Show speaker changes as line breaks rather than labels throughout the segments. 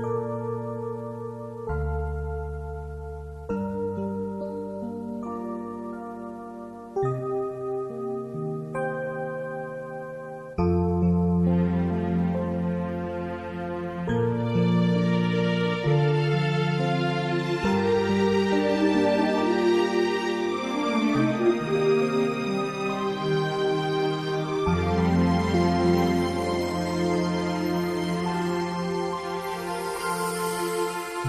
Thank you.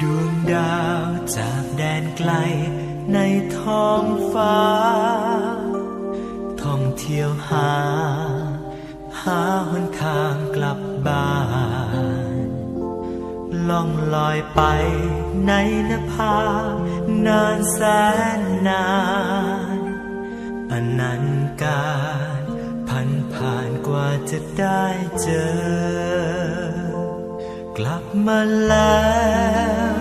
ดวงดาวจากแดนไกลในท้องฟ้า ท่องเที่ยวหา หาหนทางกลับบ้าน ล่องลอยไปในนภานานแสนนานอนันต์การพันผ่านกว่าจะได้เจอ กลับมาแล้ว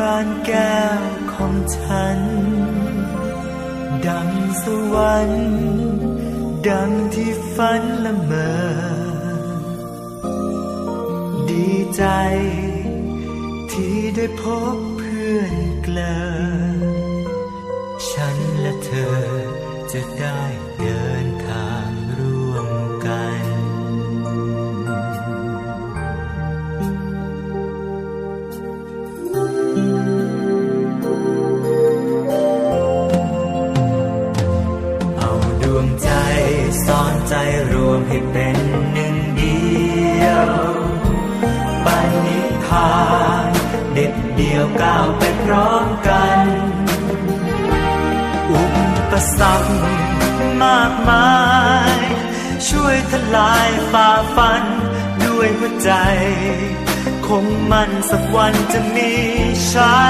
บ้านแก้วของฉัน ดังสวรรค์ ดังที่ฝันละเมอ ดีใจ ที่ได้พบเพื่อนเกลอ ฉันและเธอจะได้เดินท รวมให้เป็นหนึ่งเดียวปณิธานเด็ดเดียวก้าวไปพร้อมกัน อุปสรรคมากมาย ช่วยทลายฝ่าฟันด้วยหัวใจคงมันสักวันจะมีชั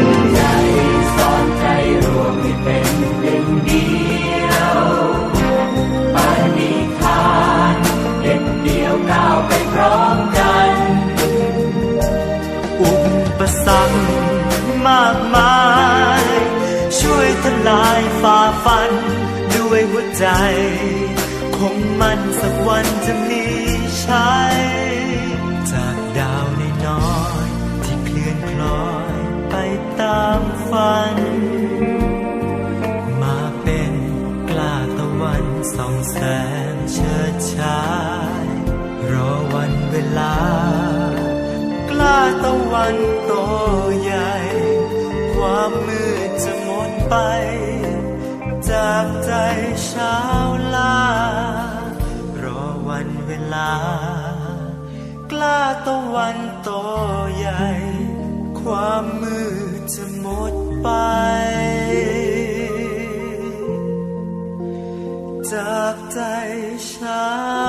ย ปสรรคมากมาย ช่วยทลายฝ่าฟัน ด้วยหัวใจ คงมันสักวันจะมีใช้ ตะวันโตใหญ่ ความมืดจะหมดไป จากใจเช้าลารอวันเวลา กล้าตะวันโตใหญ่ ความมืดจะหมดไป จากใจเช้าลา